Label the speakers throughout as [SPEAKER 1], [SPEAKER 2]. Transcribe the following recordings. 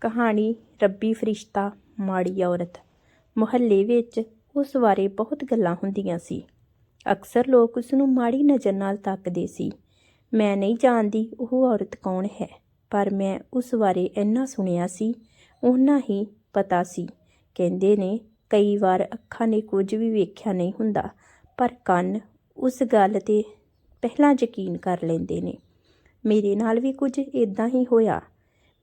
[SPEAKER 1] ਕਹਾਣੀ ਰੱਬੀ ਫਰਿਸ਼ਤਾ, ਮਾੜੀ ਔਰਤ। ਮੁਹੱਲੇ ਵਿੱਚ ਉਸ ਬਾਰੇ ਬਹੁਤ ਗੱਲਾਂ ਹੁੰਦੀਆਂ ਸੀ। ਅਕਸਰ ਲੋਕ ਉਸ ਨੂੰ ਮਾੜੀ ਨਜ਼ਰ ਨਾਲ ਤੱਕਦੇ ਸੀ। ਮੈਂ ਨਹੀਂ ਜਾਣਦੀ ਉਹ ਔਰਤ ਕੌਣ ਹੈ, ਪਰ ਮੈਂ ਉਸ ਬਾਰੇ ਇੰਨਾ ਸੁਣਿਆ ਸੀ ਉਹਨਾਂ ਹੀ ਪਤਾ ਸੀ। ਕਹਿੰਦੇ ਨੇ, ਕਈ ਵਾਰ ਅੱਖਾਂ ਨੇ ਕੁਝ ਵੀ ਵੇਖਿਆ ਨਹੀਂ ਹੁੰਦਾ, ਪਰ ਕੰਨ ਉਸ ਗੱਲ ਤੇ ਪਹਿਲਾਂ ਯਕੀਨ ਕਰ ਲੈਂਦੇ ਨੇ। ਮੇਰੇ ਨਾਲ ਵੀ ਕੁਝ ਇਦਾਂ ਹੀ ਹੋਇਆ।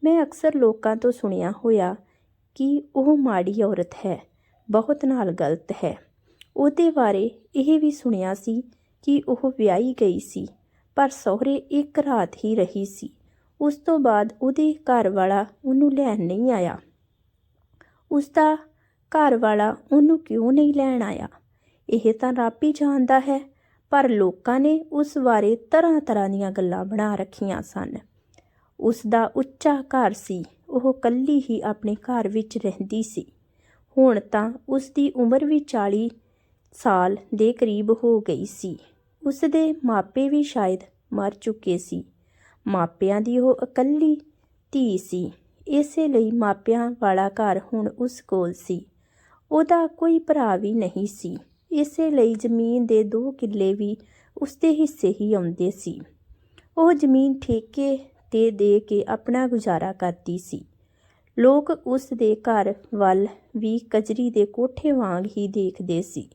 [SPEAKER 1] ਮੈਂ ਅਕਸਰ ਲੋਕਾਂ ਤੋਂ ਸੁਣਿਆ ਹੋਇਆ ਕਿ ਉਹ ਮਾੜੀ ਔਰਤ ਹੈ, ਬਹੁਤ ਨਾਲ ਗਲਤ ਹੈ। ਉਹਦੇ ਬਾਰੇ ਇਹ ਵੀ ਸੁਣਿਆ ਸੀ ਕਿ ਉਹ ਵਿਆਹੀ ਗਈ ਸੀ, ਪਰ ਸਹੁਰੇ ਇੱਕ ਰਾਤ ਹੀ ਰਹੀ ਸੀ। ਉਸ ਤੋਂ ਬਾਅਦ ਉਹਦੇ ਘਰ ਵਾਲਾ ਉਹਨੂੰ ਲੈਣ ਨਹੀਂ ਆਇਆ। ਉਸ ਦਾ ਘਰ ਵਾਲਾ ਉਹਨੂੰ ਕਿਉਂ ਨਹੀਂ ਲੈਣ ਆਇਆ? ਇਹ ਤਾਂ ਰੱਬ ਹੀ ਜਾਣਦਾ ਹੈ, ਪਰ ਲੋਕਾਂ ਨੇ ਉਸ ਬਾਰੇ ਤਰ੍ਹਾਂ ਤਰ੍ਹਾਂ ਦੀਆਂ ਗੱਲਾਂ ਬਣਾ ਰੱਖੀਆਂ ਸਨ। ਉਸ ਦਾ ਉੱਚਾ ਘਰ ਸੀ। ਉਹ ਕੱਲੀ ਹੀ ਆਪਣੇ ਘਰ ਵਿੱਚ ਰਹਿੰਦੀ ਸੀ। ਹੁਣ ਤਾਂ ਉਸ ਦੀ ਉਮਰ ਵੀ 40 ਸਾਲ ਦੇ ਕਰੀਬ ਹੋ ਗਈ ਸੀ। ਉਸ ਦੇ ਮਾਪੇ ਵੀ ਸ਼ਾਇਦ ਮਰ ਚੁੱਕੇ ਸੀ। ਮਾਪਿਆਂ ਦੀ ਉਹ ਇਕੱਲੀ ਧੀ ਸੀ। ਇਸੇ ਲਈ ਮਾਪਿਆਂ ਵਾਲਾ ਘਰ ਹੁਣ ਉਸ ਕੋਲ ਸੀ। ਉਹਦਾ ਕੋਈ ਭਰਾ ਵੀ ਨਹੀਂ ਸੀ। ਇਸੇ ਲਈ ਜ਼ਮੀਨ ਦੇ ਦੋ ਕਿੱਲੇ ਵੀ ਉਸਦੇ ਹਿੱਸੇ ਹੀ ਆਉਂਦੇ ਸੀ। ਉਹ ਜ਼ਮੀਨ ਠੇਕੇ ਤੇ ਦੇ ਕੇ ਆਪਣਾ ਗੁਜ਼ਾਰਾ ਕਰਦੀ ਸੀ। ਲੋਕ ਉਸ ਦੇ ਘਰ ਵੱਲ ਵੀ ਕਜਰੀ ਦੇ ਕੋਠੇ ਵਾਂਗ ਹੀ ਦੇਖਦੇ ਸੀ।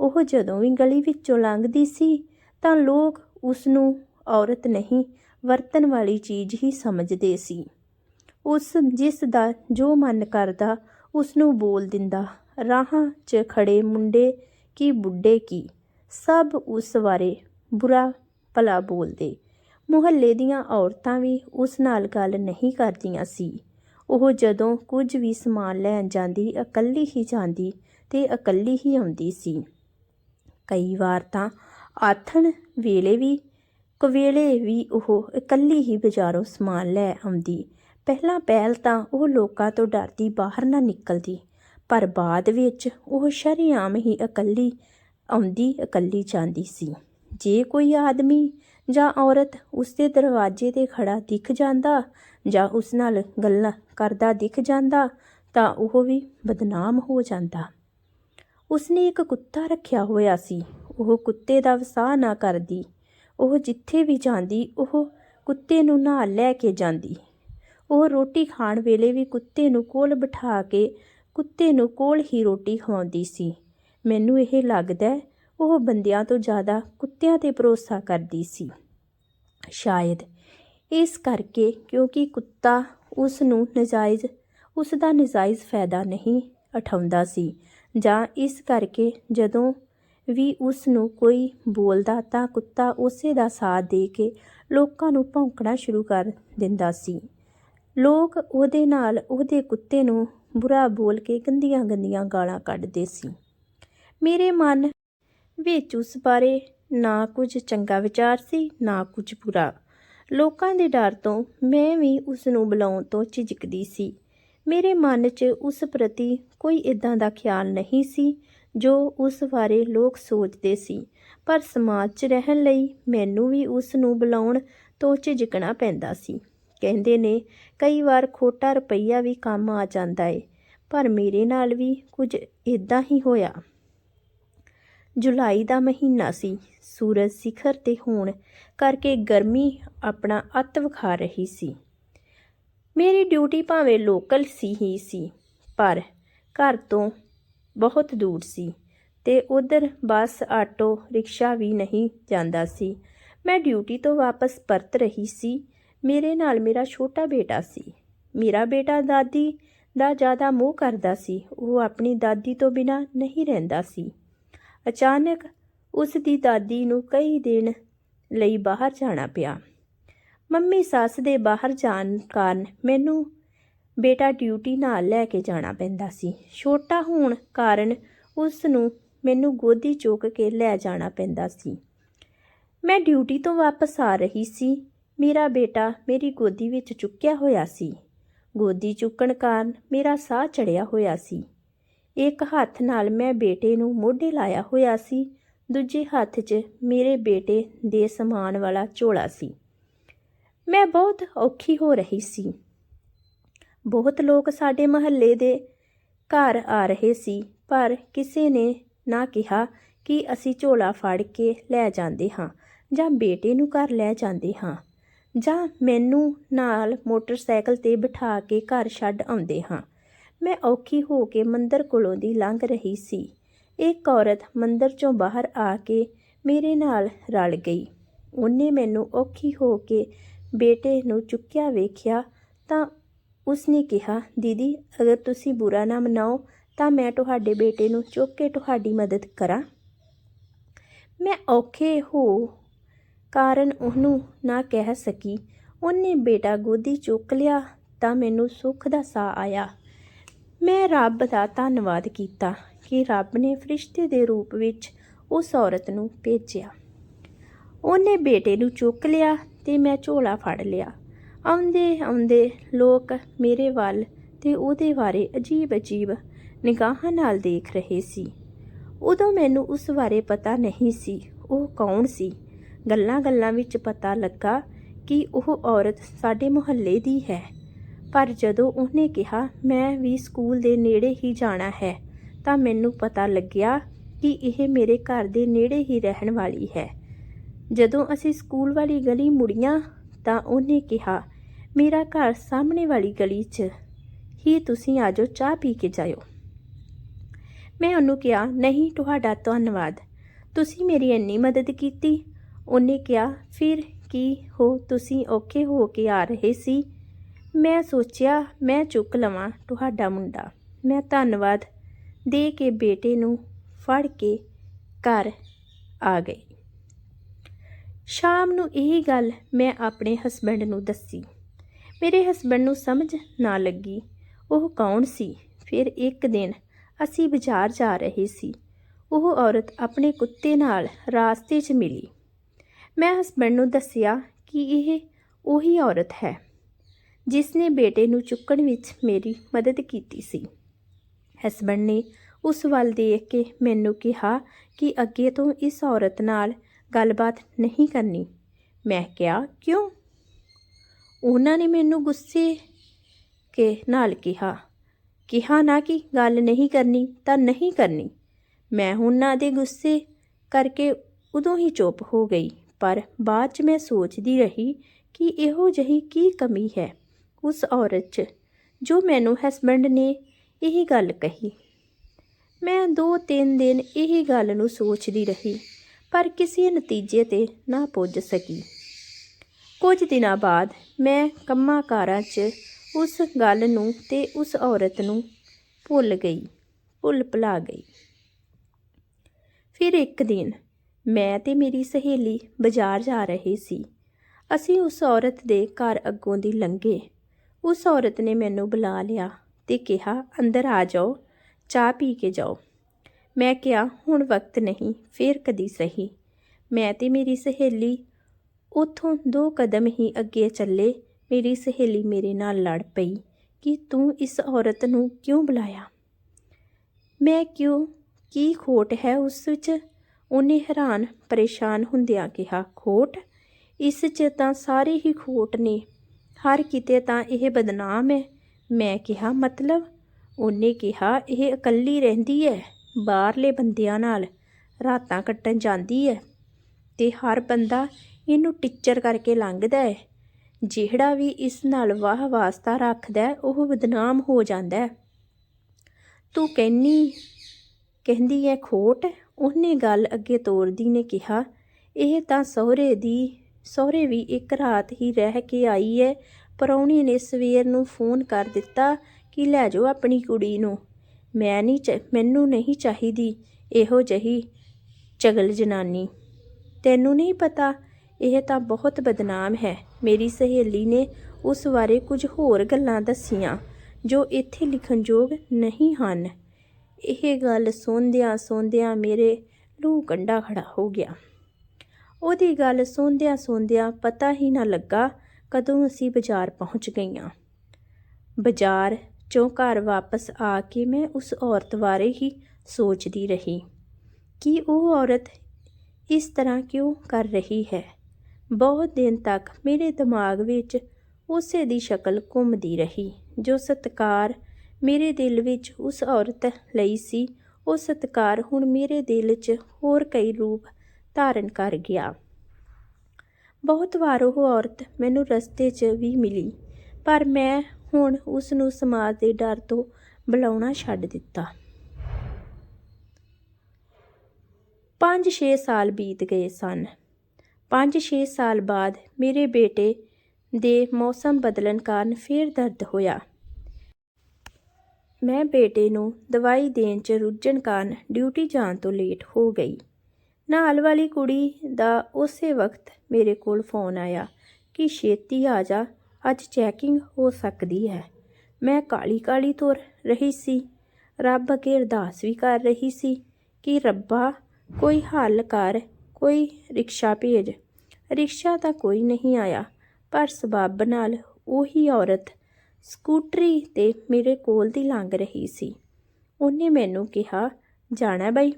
[SPEAKER 1] ਉਹ ਜਦੋਂ ਵੀ ਗਲੀ ਵਿੱਚੋਂ ਲੰਘਦੀ ਸੀ, ਤਾਂ ਲੋਕ ਉਸ ਨੂੰ ਔਰਤ ਨਹੀਂ, ਵਰਤਣ ਵਾਲੀ ਚੀਜ਼ ਹੀ ਸਮਝਦੇ ਸੀ। ਉਸ ਜਿਸ ਦਾ ਜੋ ਮਨ ਕਰਦਾ ਉਸ ਨੂੰ ਬੋਲ ਦਿੰਦਾ, ਰਾਹਾਂ 'ਚ ਖੜੇ ਮੁੰਡੇ ਕੀ ਬੁੱਢੇ ਕੀ, ਸਭ ਉਸ ਬਾਰੇ ਬੁਰਾ ਭਲਾ ਬੋਲਦੇ। ਮੁਹੱਲੇ ਦੀਆਂ ਔਰਤਾਂ ਵੀ ਉਸ ਨਾਲ ਗੱਲ ਨਹੀਂ ਕਰਦੀਆਂ ਸੀ। ਉਹ ਜਦੋਂ ਕੁਝ ਵੀ ਸਮਾਨ ਲੈਣ ਜਾਂਦੀ, ਇਕੱਲੀ ਹੀ ਜਾਂਦੀ ਤੇ ਇਕੱਲੀ ਹੀ ਆਉਂਦੀ ਸੀ। ਕਈ ਵਾਰ ਤਾਂ ਆਥਣ ਵੇਲੇ ਵੀ, ਕਵੇਲੇ ਵੀ ਉਹ ਇਕੱਲੀ ਹੀ ਬਾਜ਼ਾਰੋਂ ਸਮਾਨ ਲੈ ਆਉਂਦੀ। ਪਹਿਲਾਂ ਪਹਿਲ ਤਾਂ ਉਹ ਲੋਕਾਂ ਤੋਂ ਡਰਦੀ ਬਾਹਰ ਨਾ ਨਿਕਲਦੀ, ਪਰ ਬਾਅਦ ਵਿੱਚ ਉਹ ਸ਼ਰੇਆਮ ਹੀ ਇਕੱਲੀ ਆਉਂਦੀ, ਇਕੱਲੀ ਜਾਂਦੀ ਸੀ। ਜੇ ਕੋਈ ਆਦਮੀ ਜਾਂ ਔਰਤ ਉਸਦੇ ਦਰਵਾਜ਼ੇ ਤੇ ਖੜਾ ਦਿਖ ਜਾਂਦਾ ਜਾਂ ਉਸ ਨਾਲ ਗੱਲਾਂ ਕਰਦਾ ਦਿਖ ਜਾਂਦਾ, ਤਾਂ ਉਹ ਵੀ ਬਦਨਾਮ ਹੋ ਜਾਂਦਾ। ਉਸਨੇ ਇੱਕ ਕੁੱਤਾ ਰੱਖਿਆ ਹੋਇਆ ਸੀ। ਉਹ ਕੁੱਤੇ ਦਾ ਵਸਾਹ ਨਾ ਕਰਦੀ। ਉਹ ਜਿੱਥੇ ਵੀ ਜਾਂਦੀ, ਉਹ ਕੁੱਤੇ ਨੂੰ ਨਾਲ ਲੈ ਕੇ ਜਾਂਦੀ। ਉਹ ਰੋਟੀ ਖਾਣ ਵੇਲੇ ਵੀ ਕੁੱਤੇ ਨੂੰ ਕੋਲ ਬਿਠਾ ਕੇ ਕੁੱਤੇ ਨੂੰ ਕੋਲ ਹੀ ਰੋਟੀ ਖਵਾਉਂਦੀ ਸੀ। ਮੈਨੂੰ ਇਹ ਲੱਗਦਾ ਉਹ ਬੰਦਿਆਂ ਤੋਂ ਜ਼ਿਆਦਾ ਕੁੱਤਿਆਂ ਤੇ ਭਰੋਸਾ ਕਰਦੀ ਸੀ। ਸ਼ਾਇਦ ਇਸ ਕਰਕੇ ਕਿਉਂਕਿ ਕੁੱਤਾ ਉਸ ਨੂੰ ਨਜਾਇਜ਼ ਉਸ ਦਾ ਨਜਾਇਜ਼ ਫਾਇਦਾ ਨਹੀਂ ਉਠਾਉਂਦਾ ਸੀ। ਜਾਂ ਇਸ ਕਰਕੇ ਜਦੋਂ ਵੀ ਉਸ ਨੂੰ ਕੋਈ ਬੋਲਦਾ ਤਾਂ ਕੁੱਤਾ ਉਸੇ ਦਾ ਸਾਥ ਦੇ ਕੇ ਲੋਕਾਂ ਨੂੰ ਭੌਂਕਣਾ ਸ਼ੁਰੂ ਕਰ ਦਿੰਦਾ ਸੀ। ਲੋਕ ਉਹਦੇ ਨਾਲ ਉਹਦੇ ਕੁੱਤੇ ਨੂੰ ਬੁਰਾ ਬੋਲ ਕੇ ਗੰਦੀਆਂ ਗੰਦੀਆਂ ਗਾਲਾਂ ਕੱਢਦੇ ਸੀ। ਮੇਰੇ ਮਨ ਵਿੱਚ ਉਸ ਬਾਰੇ ਨਾ ਕੁਝ ਚੰਗਾ ਵਿਚਾਰ ਸੀ, ਨਾ ਕੁਝ ਬੁਰਾ। ਲੋਕਾਂ ਦੇ ਡਰ ਤੋਂ ਮੈਂ ਵੀ ਉਸ ਨੂੰ ਬੁਲਾਉਣ ਤੋਂ ਝਿਜਕਦੀ ਸੀ। ਮੇਰੇ ਮਨ 'ਚ ਉਸ ਪ੍ਰਤੀ ਕੋਈ ਇਦਾਂ ਦਾ ਖਿਆਲ ਨਹੀਂ ਸੀ, ਜੋ ਉਸ ਬਾਰੇ ਲੋਕ ਸੋਚਦੇ ਸੀ। ਪਰ ਸਮਾਜ 'ਚ ਰਹਿਣ ਲਈ ਮੈਨੂੰ ਵੀ ਉਸ ਨੂੰ ਬੁਲਾਉਣ ਤੋਂ ਝਿਜਕਣਾ ਪੈਂਦਾ ਸੀ। ਕਹਿੰਦੇ ਨੇ, ਕਈ ਵਾਰ ਖੋਟਾ ਰੁਪਈਆ ਵੀ ਕੰਮ ਆ ਜਾਂਦਾ ਏ, ਪਰ ਮੇਰੇ ਨਾਲ ਵੀ ਕੁਝ ਇਦਾਂ ਹੀ ਹੋਇਆ। ਜੁਲਾਈ ਦਾ ਮਹੀਨਾ ਸੀ। ਸੂਰਜ ਸਿਖਰ ਤੇ ਹੋਣ ਕਰਕੇ ਗਰਮੀ ਆਪਣਾ ਅੱਤ ਵਿਖਾ ਰਹੀ ਸੀ। ਮੇਰੀ ਡਿਊਟੀ ਭਾਵੇਂ ਲੋਕਲ ਸੀ ਹੀ ਸੀ, ਪਰ ਘਰ ਤੋਂ ਬਹੁਤ ਦੂਰ ਸੀ ਤੇ ਉਧਰ ਬੱਸ, ਆਟੋ, ਰਿਕਸ਼ਾ ਵੀ ਨਹੀਂ ਜਾਂਦਾ ਸੀ। ਮੈਂ ਡਿਊਟੀ ਤੋਂ ਵਾਪਸ ਪਰਤ ਰਹੀ ਸੀ। ਮੇਰੇ ਨਾਲ ਮੇਰਾ ਛੋਟਾ ਬੇਟਾ ਸੀ। ਮੇਰਾ ਬੇਟਾ ਦਾਦੀ ਦਾ ਜ਼ਿਆਦਾ ਮੋਹ ਕਰਦਾ ਸੀ। ਉਹ ਆਪਣੀ ਦਾਦੀ ਤੋਂ ਬਿਨਾ ਨਹੀਂ ਰਹਿੰਦਾ ਸੀ। ਅਚਾਨਕ ਉਸ ਦੀ ਦਾਦੀ ਨੂੰ ਕਈ ਦਿਨ ਲਈ ਬਾਹਰ ਜਾਣਾ ਪਿਆ। ਮੰਮੀ ਸੱਸ ਦੇ ਬਾਹਰ ਜਾਣ ਕਾਰਨ ਮੈਨੂੰ ਬੇਟਾ ਡਿਊਟੀ ਨਾਲ ਲੈ ਕੇ ਜਾਣਾ ਪੈਂਦਾ ਸੀ। ਛੋਟਾ ਹੋਣ ਕਾਰਨ ਉਸ ਨੂੰ ਮੈਨੂੰ ਗੋਦੀ ਚੁੱਕ ਕੇ ਲੈ ਜਾਣਾ ਪੈਂਦਾ ਸੀ। ਮੈਂ ਡਿਊਟੀ ਤੋਂ ਵਾਪਸ ਆ ਰਹੀ ਸੀ। ਮੇਰਾ ਬੇਟਾ ਮੇਰੀ ਗੋਦੀ ਵਿੱਚ ਚੁੱਕਿਆ ਹੋਇਆ ਸੀ। ਗੋਦੀ ਚੁੱਕਣ ਕਾਰਨ ਮੇਰਾ ਸਾਹ ਚੜਿਆ ਹੋਇਆ ਸੀ। ਇੱਕ ਹੱਥ ਨਾਲ ਮੈਂ ਬੇਟੇ ਨੂੰ ਮੋਢੇ ਲਾਇਆ ਹੋਇਆ ਸੀ। ਦੂਜੇ ਹੱਥ 'ਚ ਮੇਰੇ ਬੇਟੇ ਦੇ ਸਮਾਨ ਵਾਲਾ ਝੋਲਾ ਸੀ। ਮੈਂ ਬਹੁਤ ਔਖੀ ਹੋ ਰਹੀ ਸੀ। ਬਹੁਤ ਲੋਕ ਸਾਡੇ ਮਹੱਲੇ ਦੇ ਘਰ ਆ ਰਹੇ ਸੀ, ਪਰ ਕਿਸੇ ਨੇ ਨਾ ਕਿਹਾ ਕਿ ਅਸੀਂ ਝੋਲਾ ਫੜ ਕੇ ਲੈ ਜਾਂਦੇ ਹਾਂ ਜਾਂ ਬੇਟੇ ਨੂੰ ਘਰ ਲੈ ਜਾਂਦੇ ਹਾਂ ਜਾਂ ਮੈਨੂੰ ਨਾਲ ਮੋਟਰਸਾਈਕਲ ਤੇ ਬਿਠਾ ਕੇ ਘਰ ਛੱਡ ਆਉਂਦੇ ਹਾਂ। ਮੈਂ ਔਖੀ ਹੋ ਕੇ ਮੰਦਰ ਕੋਲੋਂ ਦੀ ਲੰਘ ਰਹੀ ਸੀ। ਇੱਕ ਔਰਤ ਮੰਦਰ ਚੋਂ ਬਾਹਰ ਆ ਕੇ ਮੇਰੇ ਨਾਲ ਰਲ ਗਈ। ਉਹਨੇ ਮੈਨੂੰ ਔਖੀ ਹੋ ਕੇ ਬੇਟੇ ਨੂੰ ਚੁੱਕਿਆ ਵੇਖਿਆ ਤਾਂ ਉਸਨੇ ਕਿਹਾ, ਦੀਦੀ, ਅਗਰ ਤੁਸੀਂ ਬੁਰਾ ਨਾ ਮਨਾਓ ਤਾਂ ਮੈਂ ਤੁਹਾਡੇ ਬੇਟੇ ਨੂੰ ਚੁੱਕ ਕੇ ਤੁਹਾਡੀ ਮਦਦ ਕਰਾਂ। ਮੈਂ ਔਖੇ ਹੋ ਕਾਰਨ ਉਹਨੂੰ ਨਾ ਕਹਿ ਸਕੀ। ਉਹਨੇ ਬੇਟਾ ਗੋਦੀ ਚੁੱਕ ਲਿਆ ਤਾਂ ਮੈਨੂੰ ਸੁੱਖ ਦਾ ਸਾਹ ਆਇਆ। ਮੈਂ ਰੱਬ ਦਾ ਧੰਨਵਾਦ ਕੀਤਾ ਕਿ ਰੱਬ ਨੇ ਫਰਿਸ਼ਤੇ ਦੇ ਰੂਪ ਵਿੱਚ ਉਸ ਔਰਤ ਨੂੰ ਭੇਜਿਆ। ਉਹਨੇ ਬੇਟੇ ਨੂੰ ਚੁੱਕ ਲਿਆ ਤੇ ਮੈਂ ਝੋਲਾ ਫੜ ਲਿਆ। ਆਉਂਦੇ ਆਉਂਦੇ ਲੋਕ ਮੇਰੇ ਵੱਲ ਤੇ ਉਹਦੇ ਬਾਰੇ ਅਜੀਬ ਅਜੀਬ ਨਿਗਾਹਾਂ ਨਾਲ ਦੇਖ ਰਹੇ ਸੀ। ਉਦੋਂ ਮੈਨੂੰ ਉਸ ਬਾਰੇ ਪਤਾ ਨਹੀਂ ਸੀ, ਉਹ ਕੌਣ ਸੀ? ਗੱਲਾਂ ਗੱਲਾਂ ਵਿੱਚ ਪਤਾ ਲੱਗਾ ਕਿ ਉਹ ਔਰਤ ਸਾਡੇ ਮੁਹੱਲੇ ਦੀ ਹੈ। ਪਰ ਜਦੋਂ ਉਹਨੇ ਕਿਹਾ, ਮੈਂ ਵੀ ਸਕੂਲ ਦੇ ਨੇੜੇ ਹੀ ਜਾਣਾ ਹੈ, ਤਾਂ ਮੈਨੂੰ ਪਤਾ ਲੱਗਿਆ ਕਿ ਇਹ ਮੇਰੇ ਘਰ ਦੇ ਨੇੜੇ ਹੀ ਰਹਿਣ ਵਾਲੀ ਹੈ। ਜਦੋਂ ਅਸੀਂ ਸਕੂਲ ਵਾਲੀ ਗਲੀ ਮੁੜੀਆਂ, ਤਾਂ ਉਹਨੇ ਕਿਹਾ, ਮੇਰਾ ਘਰ ਸਾਹਮਣੇ ਵਾਲੀ ਗਲੀ 'ਚ। ਹੀ ਤੁਸੀਂ ਆਜੋ ਚਾਹ ਪੀ ਕੇ ਜਾਇਓ। ਮੈਂ ਉਹਨੂੰ ਕਿਹਾ, ਨਹੀਂ, ਤੁਹਾਡਾ ਧੰਨਵਾਦ। ਤੁਸੀਂ ਮੇਰੀ ਇੰਨੀ ਮਦਦ ਕੀਤੀ। ਉਹਨੇ ਕਿਹਾ, ਫਿਰ ਕੀ ਹੋ, ਤੁਸੀਂ ਔਖੇ ਹੋ ਕੇ ਆ ਰਹੇ ਸੀ? ਮੈਂ ਸੋਚਿਆ, ਮੈਂ ਚੁੱਕ ਲਵਾਂ ਤੁਹਾਡਾ ਮੁੰਡਾ। ਮੈਂ ਧੰਨਵਾਦ ਦੇ ਕੇ ਬੇਟੇ ਨੂੰ ਫੜ ਕੇ ਘਰ ਆ ਗਈ। ਸ਼ਾਮ ਨੂੰ ਇਹ ਗੱਲ ਮੈਂ ਆਪਣੇ ਹਸਬੰਡ ਨੂੰ ਦੱਸੀ। ਮੇਰੇ ਹਸਬੰਡ ਨੂੰ ਸਮਝ ਨਾ ਲੱਗੀ। ਉਹ ਕੌਣ ਸੀ? ਫਿਰ ਇੱਕ ਦਿਨ ਅਸੀਂ ਬਾਜ਼ਾਰ ਜਾ ਰਹੇ ਸੀ। ਉਹ ਔਰਤ ਆਪਣੇ ਕੁੱਤੇ ਨਾਲ ਰਾਸਤੇ 'ਚ ਮਿਲੀ। ਮੈਂ ਹਸਬੰਡ ਨੂੰ ਦੱਸਿਆ ਕਿ ਇਹ ਉਹੀ ਔਰਤ ਹੈ। ਜਿਸ ਨੇ ਬੇਟੇ ਨੂੰ ਚੁੱਕਣ ਵਿੱਚ ਮੇਰੀ ਮਦਦ ਕੀਤੀ ਸੀ। ਹਸਬੰਡ ਨੇ ਉਸ ਵੱਲ ਦੇਖ ਕੇ ਮੈਨੂੰ ਕਿਹਾ ਕਿ ਅੱਗੇ ਤੋਂ ਇਸ ਔਰਤ ਨਾਲ ਗੱਲਬਾਤ ਨਹੀਂ ਕਰਨੀ। ਮੈਂ ਕਿਹਾ, ਕਿਉਂ? ਉਹਨਾਂ ਨੇ ਮੈਨੂੰ ਗੁੱਸੇ ਕੇ ਨਾਲ ਕਿਹਾ ਕਿਹਾ ਨਾ ਕਿ ਗੱਲ ਨਹੀਂ ਕਰਨੀ ਤਾਂ ਨਹੀਂ ਕਰਨੀ। ਮੈਂ ਉਹਨਾਂ ਦੇ ਗੁੱਸੇ ਕਰਕੇ ਉਦੋਂ ਹੀ ਚੁੱਪ ਹੋ ਗਈ, ਪਰ ਬਾਅਦ 'ਚ ਮੈਂ ਸੋਚਦੀ ਰਹੀ ਕਿ ਇਹੋ ਜਿਹੀ ਕੀ ਕਮੀ ਹੈ। ਉਸ ਔਰਤ 'ਚ, ਜੋ ਮੈਨੂੰ ਹਸਬੰਡ ਨੇ ਇਹ ਗੱਲ ਕਹੀ। ਮੈਂ ਦੋ ਤਿੰਨ ਦਿਨ ਇਹ ਗੱਲ ਨੂੰ ਸੋਚਦੀ ਰਹੀ, ਪਰ ਕਿਸੇ ਨਤੀਜੇ ਤੇ ਨਾ ਪੁੱਜ ਸਕੀ। ਕੁਝ ਦਿਨਾਂ ਬਾਅਦ ਮੈਂ ਕੰਮਾਂ ਕਾਰਾਂ 'ਚ ਉਸ ਗੱਲ ਨੂੰ ਤੇ ਉਸ ਔਰਤ ਨੂੰ ਭੁੱਲ ਗਈ ਭੁੱਲ ਭੁਲਾ ਗਈ। ਫਿਰ ਇੱਕ ਦਿਨ ਮੈਂ ਤੇ ਮੇਰੀ ਸਹੇਲੀ ਬਾਜ਼ਾਰ ਜਾ ਰਹੇ ਸੀ। ਅਸੀਂ ਉਸ ਔਰਤ ਦੇ ਘਰ ਅੱਗੋਂ ਦੀ ਲੰਘੇ। ਉਸ ਔਰਤ ਨੇ ਮੈਨੂੰ ਬੁਲਾ ਲਿਆ ਤੇ ਕਿਹਾ, ਅੰਦਰ ਆ ਜਾਓ, ਚਾਹ ਪੀ ਕੇ ਜਾਓ। ਮੈਂ ਕਿਹਾ, ਹੁਣ ਵਕਤ ਨਹੀਂ, ਫੇਰ ਕਦੀ ਸਹੀ। ਮੈਂ ਤੇ ਮੇਰੀ ਸਹੇਲੀ ਉਥੋਂ ਦੋ ਕਦਮ ਹੀ ਅੱਗੇ ਚੱਲੇ। ਮੇਰੀ ਸਹੇਲੀ ਮੇਰੇ ਨਾਲ ਲੜ ਪਈ, ਕਿ ਤੂੰ ਇਸ ਔਰਤ ਨੂੰ ਕਿਉਂ ਬੁਲਾਇਆ? ਮੈਂ ਕਿਉਂ, ਕੀ ਖੋਟ ਹੈ ਉਸ ਵਿੱਚ? ਉਹਨੇ ਹੈਰਾਨ ਪਰੇਸ਼ਾਨ ਹੁੰਦਿਆਂ ਕਿਹਾ, ਖੋਟ? ਇਸ 'ਚ ਤਾਂ ਸਾਰੇ ਹੀ ਖੋਟ ਨੇ। ਹਰ ਕਿਤੇ ਤਾਂ ਇਹ ਬਦਨਾਮ ਹੈ ਮੈਂ ਕਿਹਾ, ਮਤਲਬ? ਉਹਨੇ ਕਿਹਾ, ਇਹ ਇਕੱਲੀ ਰਹਿੰਦੀ ਹੈ ਬਾਹਰਲੇ ਬੰਦਿਆਂ ਨਾਲ। ਰਾਤਾਂ ਕੱਟਣ ਜਾਂਦੀ ਹੈ ਤੇ ਹਰ ਬੰਦਾ ਇਹਨੂੰ ਟੀਚਰ ਕਰਕੇ ਲੰਘਦਾ ਹੈ ਜਿਹੜਾ ਵੀ ਇਸ ਨਾਲ ਵਾਹ ਵਾਸਤਾ ਰੱਖਦਾ ਉਹ ਬਦਨਾਮ ਹੋ ਜਾਂਦਾ ਤੂੰ ਕਹਿੰਨੀ, ਕਹਿੰਦੀ ਹੈ ਖੋਟ? ਉਹਨੇ ਗੱਲ ਅੱਗੇ ਤੋਰਦੀ ਨੇ ਕਿਹਾ, ਇਹ ਤਾਂ ਸਹੁਰੇ ਦੀ ਸਹੁਰੇ ਵੀ ਇੱਕ ਰਾਤ ਹੀ ਰਹਿ ਕੇ ਆਈ ਹੈ ਪਰੌਣੀ ਨੇ ਸਵੇਰ ਨੂੰ ਫੋਨ ਕਰ ਦਿੱਤਾ ਕਿ ਲੈ ਜਾਓ ਆਪਣੀ ਕੁੜੀ ਨੂੰ। ਮੈਂ ਨਹੀਂ ਚ- ਮੈਨੂੰ ਨਹੀਂ ਚਾਹੀਦੀ ਇਹੋ ਜਹੀ ਚਗਲ ਜਨਾਨੀ। ਤੈਨੂੰ ਨਹੀਂ ਪਤਾ? ਇਹ ਤਾਂ ਬਹੁਤ ਬਦਨਾਮ ਹੈ। ਮੇਰੀ ਸਹੇਲੀ ਨੇ ਉਸ ਬਾਰੇ ਕੁਝ ਹੋਰ ਗੱਲਾਂ ਦੱਸੀਆਂ, ਜੋ ਇੱਥੇ ਲਿਖਣਯੋਗ ਨਹੀਂ ਹਨ। ਇਹ ਗੱਲ ਸੁਣਦਿਆਂ ਸੁਣਦਿਆਂ ਮੇਰੇ ਲੂ ਕੰਡਾ ਖੜਾ ਹੋ ਗਿਆ। ਉਹਦੀ ਗੱਲ ਸੁਣਦਿਆਂ ਸੁਣਦਿਆਂ ਪਤਾ ਹੀ ਨਾ ਲੱਗਾ ਕਦੋਂ ਅਸੀਂ ਬਾਜ਼ਾਰ ਪਹੁੰਚ ਗਈਆਂ। ਬਾਜ਼ਾਰ ਚੋਂ ਘਰ ਵਾਪਸ ਆ ਕੇ ਮੈਂ ਉਸ ਔਰਤ ਬਾਰੇ ਹੀ ਸੋਚਦੀ ਰਹੀ। ਕਿ ਉਹ ਔਰਤ ਇਸ ਤਰ੍ਹਾਂ ਕਿਉਂ ਕਰ ਰਹੀ ਹੈ? ਬਹੁਤ ਦਿਨ ਤੱਕ ਮੇਰੇ ਦਿਮਾਗ ਵਿੱਚ ਉਸੇ ਦੀ ਸ਼ਕਲ ਘੁੰਮਦੀ ਰਹੀ, ਜੋ ਸਤਕਾਰ ਮੇਰੇ ਦਿਲ ਵਿੱਚ ਉਸ ਔਰਤ ਲਈ ਸੀ। ਉਹ ਸਤਕਾਰ ਹੁਣ ਮੇਰੇ ਦਿਲ 'ਚ ਹੋਰ ਕਈ ਰੂਪ ਧਾਰਨ ਕਰ ਗਿਆ। ਬਹੁਤ ਵਾਰ ਉਹ ਔਰਤ ਮੈਨੂੰ ਰਸਤੇ 'ਚ ਵੀ ਮਿਲੀ, ਪਰ ਮੈਂ ਹੁਣ ਉਸ ਨੂੰ ਸਮਾਜ ਦੇ ਡਰ ਤੋਂ ਬੁਲਾਉਣਾ ਛੱਡ ਦਿੱਤਾ। 5-6 ਸਾਲ ਬੀਤ ਗਏ ਸਨ। 5-6 ਸਾਲ ਬਾਅਦ ਮੇਰੇ ਬੇਟੇ ਦੇ ਮੌਸਮ ਬਦਲਣ ਕਾਰਨ ਫੇਰ ਦਰਦ ਹੋਇਆ। ਮੈਂ ਬੇਟੇ ਨੂੰ ਦਵਾਈ ਦੇਣ 'ਚ ਰੁੱਝਣ ਕਾਰਨ ਡਿਊਟੀ ਜਾਣ ਤੋਂ ਲੇਟ ਹੋ ਗਈ। ਨਾਲ ਵਾਲੀ ਕੁੜੀ ਦਾ ਉਸੇ ਵਕਤ ਮੇਰੇ ਕੋਲ ਫੋਨ ਆਇਆ ਕਿ ਛੇਤੀ ਆ ਜਾ, ਅੱਜ ਚੈਕਿੰਗ ਹੋ ਸਕਦੀ ਹੈ। ਮੈਂ ਕਾਲੀ ਕਾਲੀ ਤੁਰ ਰਹੀ ਸੀ। ਰੱਬ ਅੱਗੇ ਅਰਦਾਸ ਵੀ ਕਰ ਰਹੀ ਸੀ ਕਿ ਰੱਬਾ, ਕੋਈ ਹੱਲ ਕਰ, ਕੋਈ ਰਿਕਸ਼ਾ ਭੇਜ। ਰਿਕਸ਼ਾ ਤਾਂ ਕੋਈ ਨਹੀਂ ਆਇਆ, ਪਰ ਸਬੱਬ ਨਾਲ ਉਹੀ ਔਰਤ ਸਕੂਟਰੀ ਤੇ ਮੇਰੇ ਕੋਲ ਦੀ ਲੰਘ ਰਹੀ ਸੀ। ਉਹਨੇ ਮੈਨੂੰ ਕਿਹਾ, ਜਾਣਾ ਬਈ।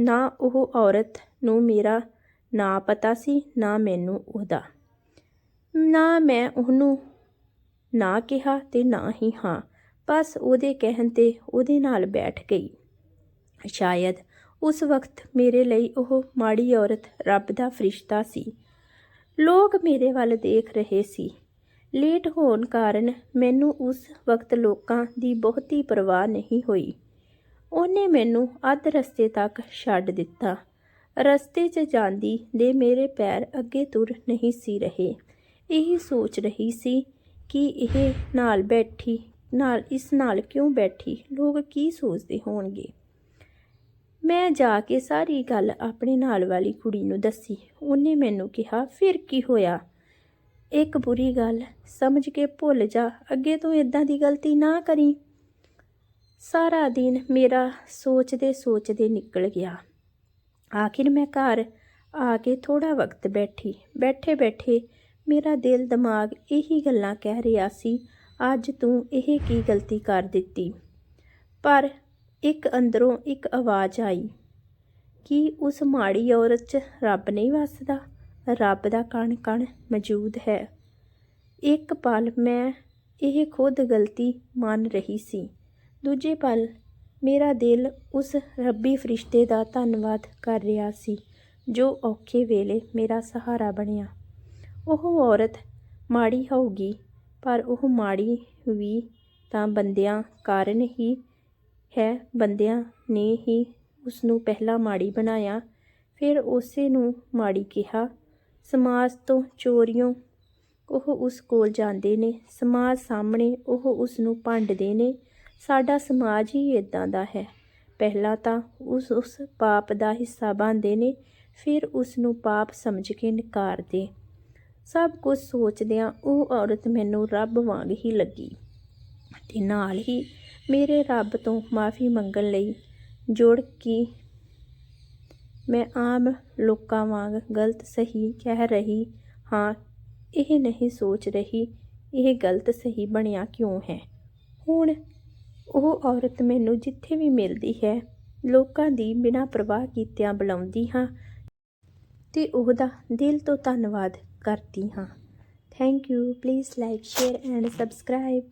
[SPEAKER 1] ਨਾ ਉਹ ਔਰਤ ਨੂੰ ਮੇਰਾ ਨਾਂ ਪਤਾ ਸੀ, ਨਾ ਮੈਨੂੰ ਉਹਦਾ। ਨਾ ਮੈਂ ਉਹਨੂੰ ਨਾ ਕਿਹਾ ਤੇ ਨਾ ਹੀ ਹਾਂ, ਬਸ ਉਹਦੇ ਕਹਿਣ ਤੇ ਉਹਦੇ ਨਾਲ ਬੈਠ ਗਈ। ਸ਼ਾਇਦ ਉਸ ਵਕਤ ਮੇਰੇ ਲਈ ਉਹ ਮਾੜੀ ਔਰਤ ਰੱਬ ਦਾ ਫਰਿਸ਼ਤਾ ਸੀ। ਲੋਕ ਮੇਰੇ ਵੱਲ ਦੇਖ ਰਹੇ ਸੀ। ਲੇਟ ਹੋਣ ਕਾਰਨ ਮੈਨੂੰ ਉਸ ਵਕਤ ਲੋਕਾਂ ਦੀ ਬਹੁਤੀ ਪਰਵਾਹ ਨਹੀਂ ਹੋਈ। ਉਹਨੇ ਮੈਨੂੰ ਅੱਧ ਰਸਤੇ ਤੱਕ ਛੱਡ ਦਿੱਤਾ। ਰਸਤੇ 'ਚ ਜਾਂਦੀ ਦੇ ਮੇਰੇ ਪੈਰ ਅੱਗੇ ਤੁਰ ਨਹੀਂ ਸੀ ਰਹੇ। ਇਹ ਸੋਚ ਰਹੀ ਸੀ ਕਿ ਇਹ ਨਾਲ ਬੈਠੀ, ਨਾਲ ਇਸ ਨਾਲ ਕਿਉਂ ਬੈਠੀ, ਲੋਕ ਕੀ ਸੋਚਦੇ ਹੋਣਗੇ। ਮੈਂ ਜਾ ਕੇ ਸਾਰੀ ਗੱਲ ਆਪਣੇ ਨਾਲ ਵਾਲੀ ਕੁੜੀ ਨੂੰ ਦੱਸੀ। ਉਹਨੇ ਮੈਨੂੰ ਕਿਹਾ, ਫਿਰ ਕੀ ਹੋਇਆ? ਇੱਕ ਬੁਰੀ ਗੱਲ ਸਮਝ ਕੇ ਭੁੱਲ ਜਾ। ਅੱਗੇ ਤੋਂ ਇਦਾਂ ਦੀ ਗਲਤੀ ਨਾ ਕਰੀ। ਸਾਰਾ ਦਿਨ ਮੇਰਾ ਸੋਚਦੇ ਸੋਚਦੇ ਨਿਕਲ ਗਿਆ। ਆਖਿਰ ਮੈਂ ਘਰ ਆ ਕੇ ਥੋੜਾ ਵਕਤ ਬੈਠੀ। ਬੈਠੇ ਬੈਠੇ ਮੇਰਾ ਦਿਲ ਦਿਮਾਗ ਇਹੀ ਗੱਲਾਂ ਕਹਿ ਰਿਹਾ ਸੀ, ਅੱਜ ਤੂੰ ਇਹ ਕੀ ਗਲਤੀ ਕਰ ਦਿੱਤੀ? ਪਰ ਇੱਕ ਅੰਦਰੋਂ ਇੱਕ ਆਵਾਜ਼ ਆਈ, ਕਿ ਉਸ ਮਾੜੀ ਔਰਤ 'ਚ ਰੱਬ ਨਹੀਂ ਵੱਸਦਾ? ਰੱਬ ਦਾ ਕਣ ਕਣ ਮੌਜੂਦ ਹੈ। ਇੱਕ ਪਲ ਮੈਂ ਇਹ ਖੁਦ ਗਲਤੀ ਮੰਨ ਰਹੀ ਸੀ। ਦੂਜੇ ਪਲ ਮੇਰਾ ਦਿਲ ਉਸ ਰੱਬੀ ਫਰਿਸ਼ਤੇ ਦਾ ਧੰਨਵਾਦ ਕਰ ਰਿਹਾ ਸੀ, ਜੋ ਔਖੇ ਵੇਲੇ ਮੇਰਾ ਸਹਾਰਾ ਬਣਿਆ। ਉਹ ਔਰਤ ਮਾੜੀ ਹੋਊਗੀ, ਪਰ ਉਹ ਮਾੜੀ ਵੀ ਤਾਂ ਬੰਦਿਆਂ ਕਾਰਨ ਹੀ ਹੈ, ਬੰਦਿਆਂ ਨੇ ਹੀ ਉਸ ਨੂੰ ਪਹਿਲਾਂ ਮਾੜੀ ਬਣਾਇਆ, ਫਿਰ ਉਸੇ ਨੂੰ ਮਾੜੀ ਕਿਹਾ। ਸਮਾਜ ਤੋਂ ਚੋਰੀਆਂ ਉਹ ਉਸ ਕੋਲ ਜਾਂਦੇ ਨੇ, ਸਮਾਜ ਸਾਹਮਣੇ ਉਹ ਉਸ ਨੂੰ ਭੰਡਦੇ ਨੇ ਸਾਡਾ ਸਮਾਜ ਹੀ ਇਦਾਂ ਦਾ ਹੈ। ਪਹਿਲਾਂ ਤਾਂ ਉਸ ਉਸ ਪਾਪ ਦਾ ਹਿੱਸਾ ਬਣਦੇ ਨੇ, ਫਿਰ ਉਸ ਨੂੰ ਪਾਪ ਸਮਝ ਕੇ ਨਕਾਰਦੇ। ਸਭ ਕੁਝ ਸੋਚਦਿਆਂ ਉਹ ਔਰਤ ਮੈਨੂੰ ਰੱਬ ਵਾਂਗ ਹੀ ਲੱਗੀ ਤੇ ਨਾਲ ਹੀ ਮੇਰੇ ਰੱਬ ਤੋਂ ਮਾਫੀ ਮੰਗਣ ਲਈ ਜੁੜ ਕੇ ਮੈਂ ਆਮ ਲੋਕਾਂ ਵਾਂਗ ਗਲਤ ਸਹੀ ਕਹਿ ਰਹੀ ਹਾਂ, ਇਹ ਨਹੀਂ ਸੋਚ ਰਹੀ, ਇਹ ਗਲਤ ਸਹੀ ਬਣਿਆ ਕਿਉਂ ਹੈ? ਹੁਣ ਉਹ ਔਰਤ ਮੈਨੂੰ ਜਿੱਥੇ ਵੀ ਮਿਲਦੀ ਹੈ, ਲੋਕਾਂ ਦੀ ਬਿਨਾਂ ਪਰਵਾਹ ਕੀਤਿਆਂ ਬੁਲਾਉਂਦੀ ਹਾਂ ਤੇ ਉਹਦਾ ਦਿਲ ਤੋਂ ਧੰਨਵਾਦ ਕਰਦੀ ਹਾਂ। Thank you please like share and subscribe